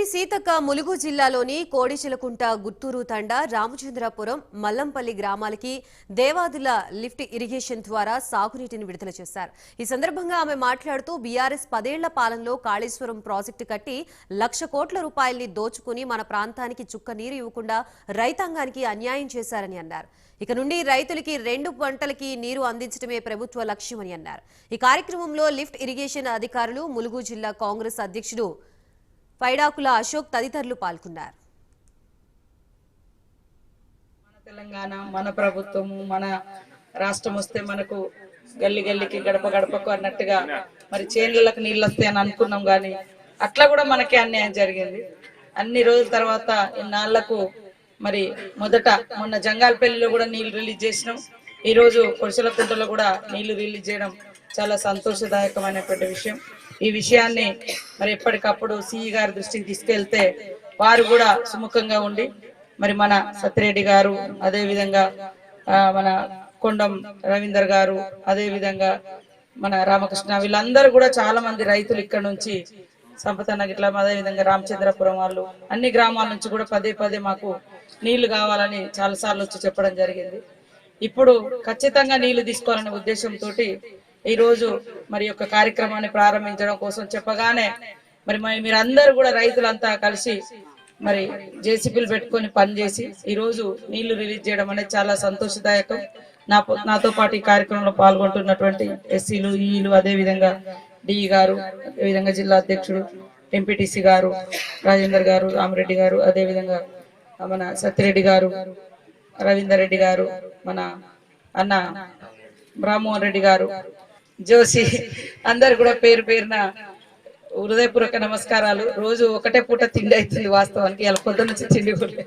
మంత్రి సీతక్క ములుగు జిల్లాలోని కోడిచిలకుంట గుత్తూరు తండ రామచంద్రాపురం మల్లంపల్లి గ్రామాలకి దేవాదుల లిఫ్ట్ ఇరిగేషన్ ద్వారా సాగునీటిని విడుదల చేశారు. ఈ సందర్భంగా ఆమె మాట్లాడుతూ బీఆర్ఎస్ పదేళ్ళ పాలనలో కాళేశ్వరం ప్రాజెక్టు కట్టి లక్ష కోట్ల రూపాయల్ని దోచుకుని మన ప్రాంతానికి చుక్క నీరు ఇవ్వకుండా రైతాంగానికి అన్యాయం చేశారని అన్నారు. ఇక నుండి రైతులకి రెండు పంటలకి నీరు అందించడమే ప్రభుత్వ లక్ష్యమని అన్నారు. ఈ కార్యక్రమంలో లిఫ్ట్ ఇరిగేషన్ అధికారులు ములుగు జిల్లా కాంగ్రెస్ అధ్యక్షుడు పైడాకుల అశోక్ తదితరులు పాల్గొన్నారు. మన తెలంగాణ మన ప్రభుత్వము మన రాష్ట్రం వస్తే మనకు గల్లి గల్లికి గడప గడపకు అన్నట్టుగా మరి చేనులకు నీళ్ళు వస్తాయని అనుకున్నాం కానీ అట్లా కూడా మనకి అన్యాయం జరిగింది. అన్ని రోజుల తర్వాత ఇన్నాళ్ళకు మరి మొదట మొన్న జంగాలపల్లిలో కూడా నీళ్ళు రిలీజ్ చేసినాం. ఈ రోజు కొడిసలకుంటలో కూడా నీళ్ళు రిలీజ్ చేయడం చాలా సంతోషదాయకమైనటువంటి విషయం. ఈ విషయాన్ని మరి ఎప్పటికప్పుడు సిఈ గారి దృష్టికి తీసుకెళ్తే వారు కూడా సుముఖంగా ఉండి మరి మన సత్యరెడ్డి గారు అదే విధంగా మన కొండం రవీందర్ గారు అదే విధంగా మన రామకృష్ణ వీళ్ళందరూ కూడా చాలా మంది రైతులు ఇక్కడ నుంచి సంపతన్న గిట్ల అదే విధంగా రామచంద్రపురం వాళ్ళు అన్ని గ్రామాల నుంచి కూడా పదే పదే మాకు నీళ్ళు కావాలని చాలా సార్లు వచ్చి చెప్పడం జరిగింది. ఇప్పుడు ఖచ్చితంగా నీళ్ళు తీసుకోవాలనే ఉద్దేశంతో ఈ రోజు మరి యొక్క కార్యక్రమాన్ని ప్రారంభించడం కోసం చెప్పగానే మరి మరి మీరందరూ కూడా రైతులంతా కలిసి మరి జేసీపీలు పెట్టుకొని పనిచేసి ఈ రోజు నీళ్ళు రిలీజ్ చేయడం అనేది చాలా సంతోషదాయకం. నా నాతో పాటు ఈ కార్యక్రమంలో పాల్గొంటున్నటువంటి ఎస్సీలు ఈలు అదే విధంగా డిఈ గారు అదేవిధంగా జిల్లా అధ్యక్షుడు ఎంపీటీసీ గారు రాజేందర్ గారు రామరెడ్డి గారు అదే విధంగా మన సత్యరెడ్డి గారు రవీందర్ రెడ్డి గారు మన అన్న రామ్మోహన్ రెడ్డి గారు జోషి అందరు కూడా పేరు పేరున హృదయపూర్వక నమస్కారాలు. రోజు ఒకటే పూట తిండి అవుతుంది వాస్తవానికి. ఇలా పొద్దున్న నుంచి తిండి కూడా